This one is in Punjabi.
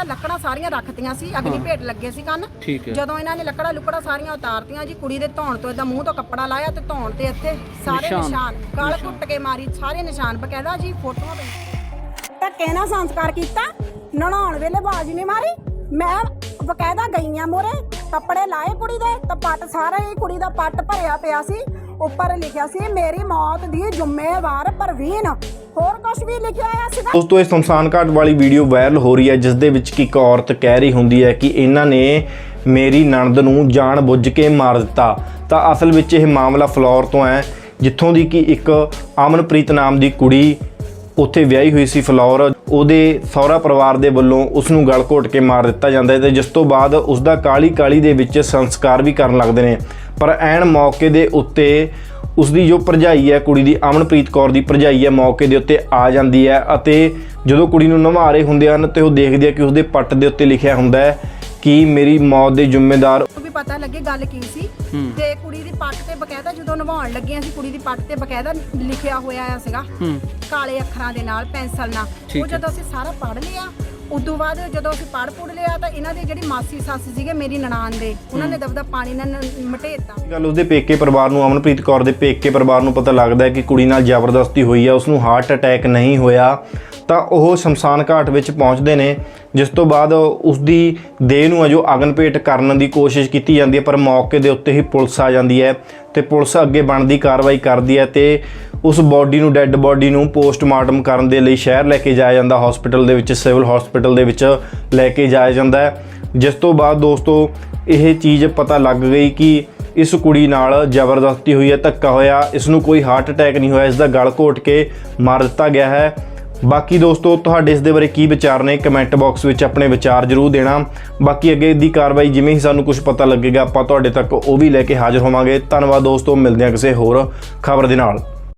ਤਾਂ ਲੱਕੜਾਂ ਸਾਰੀਆਂ ਰੱਖਤੀਆਂ ਸੀ ਅਗਲੀ ਭੇਟ ਲੱਗੇ ਸੀ ਕੰਨ। ਠੀਕ ਹੈ। ਜਦੋਂ ਇਹਨਾਂ ਨੇ ਲੱਕੜਾਂ ਲੁਕੜਾਂ ਸਾਰੀਆਂ ਉਤਾਰਤੀਆਂ ਜੀ ਕੁੜੀ ਦੇ ਧੌਣ ਤੋਂ ਇਦਾਂ ਮੂੰਹ ਤੋਂ ਕੱਪੜਾ ਲਾਇਆ ਤੇ ਧੌਣ ਤੇ ਇੱਥੇ ਸਾਰੇ ਨਿਸ਼ਾਨ। ਨਿਸ਼ਾਨ ਗਲ ਘੁੱਟ ਕੇ ਮਾਰੀ ਸਾਰੇ ਨਿਸ਼ਾਨ ਬਕਾਇਦਾ ਜੀ ਫੋਟੋਆਂ ਪਈਆਂ। ਧੱਕੇ ਨਾਲ ਸੰਸਕਾਰ ਕੀਤਾ? ਨਹਾਉਣ ਵੇਲੇ ਬਾਜ ਨਹੀਂ ਮਾਰੀ। ਮੈਂ ਬਕਾਇਦਾ ਗਈਆਂ ਮੋਰੇ ਕੱਪੜੇ ਲਾਏ ਕੁੜੀ ਦੇ ਤਾਂ ਪੱਟ ਸਾਰਾ ਹੀ ਕੁੜੀ ਦਾ ਪੱਟ ਭਰਿਆ ਪਿਆ ਸੀ। ਉੱਪਰ ਲਿਖਿਆ ਸੀ ਮੇਰੀ ਮੌਤ ਦੀ ਜ਼ਿੰਮੇਵਾਰ ਪ੍ਰਵੀਨ। ਹੋਰ ਕੁਝ ਵੀ ਲਿਖਿਆ ਹੋਇਆ ਸੀਗਾ? ਦੋਸਤੋ ਇਹ ਸ਼ਮਸ਼ਾਨ ਘਾਟ ਵਾਲੀ ਵੀਡੀਓ ਵਾਇਰਲ ਹੋ ਰਹੀ ਹੈ, ਜਿਸ ਦੇ ਵਿੱਚ ਕਿ ਇੱਕ ਔਰਤ ਕਹਿ ਰਹੀ ਹੁੰਦੀ ਹੈ ਕਿ ਇਹਨਾਂ ਨੇ ਮੇਰੀ ਨਣਦ ਨੂੰ ਜਾਣ ਬੁੱਝ ਕੇ ਮਾਰ ਦਿੱਤਾ। ਤਾਂ ਅਸਲ ਵਿੱਚ ਇਹ ਮਾਮਲਾ ਫਲੋਰ ਤੋਂ ਹੈ, ਜਿੱਥੋਂ ਦੀ ਕਿ ਇੱਕ ਅਮਨਪ੍ਰੀਤ ਨਾਮ ਦੀ ਕੁੜੀ ਉੱਥੇ ਵਿਆਹੀ ਹੋਈ ਸੀ ਫਲੌਰ। ਉਹਦੇ ਸਹੁਰਾ ਪਰਿਵਾਰ ਦੇ ਵੱਲੋਂ ਉਸ ਨੂੰ ਗਲ ਘੋਟ ਕੇ ਮਾਰ ਦਿੱਤਾ ਜਾਂਦਾ ਹੈ ਤੇ ਜਿਸ ਤੋਂ ਬਾਅਦ ਉਸ ਦਾ ਕਾਲੀ ਕਾਲੀ ਦੇ ਵਿੱਚ ਸੰਸਕਾਰ ਵੀ ਕਰਨ ਲੱਗਦੇ ਨੇ। ਪਰ ਐਨ ਮੌਕੇ ਦੇ ਉੱਤੇ ਉਸ ਦੀ ਜੋ ਭਰਜਾਈ ਹੈ ਕੁੜੀ ਦੀ ਅਮਨਪ੍ਰੀਤ ਕੌਰ ਦੀ ਭਰਜਾਈ ਹੈ ਮੌਕੇ ਦੇ ਉੱਤੇ ਆ ਜਾਂਦੀ ਹੈ ਅਤੇ ਜਦੋਂ ਕੁੜੀ ਨੂੰ ਨਵਾ ਰਹੇ ਹੁੰਦੇ ਹਨ ਤੇ ਉਹ ਦੇਖਦੇ ਆ ਕਿ ਉਸਦੇ ਪੱਟ ਦੇ ਉੱਤੇ ਲਿਖਿਆ ਹੁੰਦਾ ਹੈ ਕਿ ਮੇਰੀ ਮੌਤ ਦੇ ਜ਼ਿੰਮੇਦਾਰ ਨੂੰ ਵੀ ਪਤਾ ਲੱਗੇ ਗੱਲ ਕੀ ਸੀ ਤੇ ਕੁੜੀ ਦੀ ਪੱਟ ਤੇ ਬਕਾਇਦਾ ਜਦੋਂ ਨਵਾਉਣ ਲੱਗੀਆਂ ਸੀ ਕੁੜੀ ਦੀ ਪੱਟ ਤੇ ਬਕਾਇਦਾ ਲਿਖਿਆ ਹੋਇਆ ਆ ਸੀਗਾ ਕਾਲੇ ਅੱਖਰਾਂ ਦੇ ਨਾਲ ਪੈਨਸਲ ਨਾਲ। ਉਹ ਜਦੋਂ ਅਸੀਂ ਸਾਰਾ ਪੜ੍ਹ ਲਿਆ ਉਦੋਂ ਬਾਅਦ ਜਦੋਂ ਅਸੀਂ ਪੜ੍ਹ ਪੁੜ ਲਿਆ ਤਾਂ ਇਹਨਾਂ ਦੀ ਜਿਹੜੀ ਮਾਸੀ ਸੱਸ ਸੀਗੇ ਮੇਰੀ ਨਨਾਣ ਦੇ ਉਹਨਾਂ ਨੇ ਦਬਦਾ ਪਾਣੀ ਨਾਲ ਮਟੇਤਾ। ਗੱਲ ਉਸਦੇ ਪੇਕੇ ਪਰਿਵਾਰ ਨੂੰ ਅਮਨਪ੍ਰੀਤ ਕੌਰ ਦੇ ਪੇਕੇ ਪਰਿਵਾਰ ਨੂੰ ਪਤਾ ਲੱਗਦਾ ਹੈ ਕਿ ਕੁੜੀ ਨਾਲ ਜ਼ਬਰਦਸਤੀ ਹੋਈ ਹੈ ਉਸ ਨੂੰ ਹਾਰਟ ਅਟੈਕ ਨਹੀਂ ਹੋਇਆ ਤਾਂ ਉਹ ਸ਼ਮਸ਼ਾਨ ਘਾਟ ਵਿੱਚ ਪਹੁੰਚਦੇ ਨੇ ਜਿਸ ਤੋਂ ਬਾਅਦ ਉਸ ਦੀ ਦੇਹ ਨੂੰ ਅਜੋ ਅਗਨਪੇਟ ਕਰਨ ਦੀ ਕੋਸ਼ਿਸ਼ ਕੀਤੀ ਜਾਂਦੀ ਹੈ ਪਰ ਮੌਕੇ ਦੇ ਉੱਤੇ ਹੀ ਪੁਲਿਸ ਆ ਜਾਂਦੀ ਹੈ। ਤੇ ਪੁਲਿਸ ਅੱਗੇ ਬਣਦੀ ਕਾਰਵਾਈ ਕਰਦੀ ਹੈ ਤੇ ਉਸ ਬੋਡੀ ਨੂੰ, ਡੈੱਡ ਬੋਡੀ ਨੂੰ ਪੋਸਟਮਾਰਟਮ ਕਰਨ ਦੇ ਲਈ ਸ਼ਹਿਰ ਲੈ ਕੇ ਜਾਇਆ ਜਾਂਦਾ, ਹਸਪੀਟਲ ਦੇ ਵਿੱਚ, ਸਿਵਲ ਹਸਪੀਟਲ ਦੇ ਵਿੱਚ ਲੈ ਕੇ ਜਾਇਆ ਜਾਂਦਾ ਹੈ। ਜਿਸ ਤੋਂ ਬਾਅਦ ਦੋਸਤੋ, ਇਹ ਚੀਜ਼ ਪਤਾ ਲੱਗ ਗਈ ਕਿ ਇਸ ਕੁੜੀ ਨਾਲ ਜ਼ਬਰਦਸਤੀ ਹੋਈ ਹੈ, ਧੱਕਾ ਹੋਇਆ, ਇਸ ਨੂੰ ਕੋਈ ਹਾਰਟ ਅਟੈਕ ਨਹੀਂ ਹੋਇਆ, ਇਸ ਦਾ ਗਲ ਘੋਟ ਕੇ ਮਾਰ ਦਿੱਤਾ ਗਿਆ ਹੈ। ਬਾਕੀ ਦੋਸਤੋ, ਤੁਹਾਡੇ ਇਸ ਦੇ ਬਾਰੇ ਕੀ ਵਿਚਾਰ ਨੇ? ਕਮੈਂਟ ਬਾਕਸ ਵਿੱਚ ਆਪਣੇ ਵਿਚਾਰ ਜ਼ਰੂਰ ਦੇਣਾ। ਬਾਕੀ ਅੱਗੇ ਦੀ ਕਾਰਵਾਈ ਜਿਵੇਂ ਹੀ ਸਾਨੂੰ ਕੁਝ ਪਤਾ ਲੱਗੇਗਾ, ਆਪਾਂ ਤੁਹਾਡੇ ਤੱਕ ਉਹ ਵੀ ਲੈ ਕੇ ਹਾਜ਼ਰ ਹੋਵਾਂਗੇ। ਧੰਨਵਾਦ ਦੋਸਤੋ, ਮਿਲਦੇ ਹਾਂ ਕਿਸੇ ਹੋਰ ਖਬਰ ਦੇ ਨਾਲ।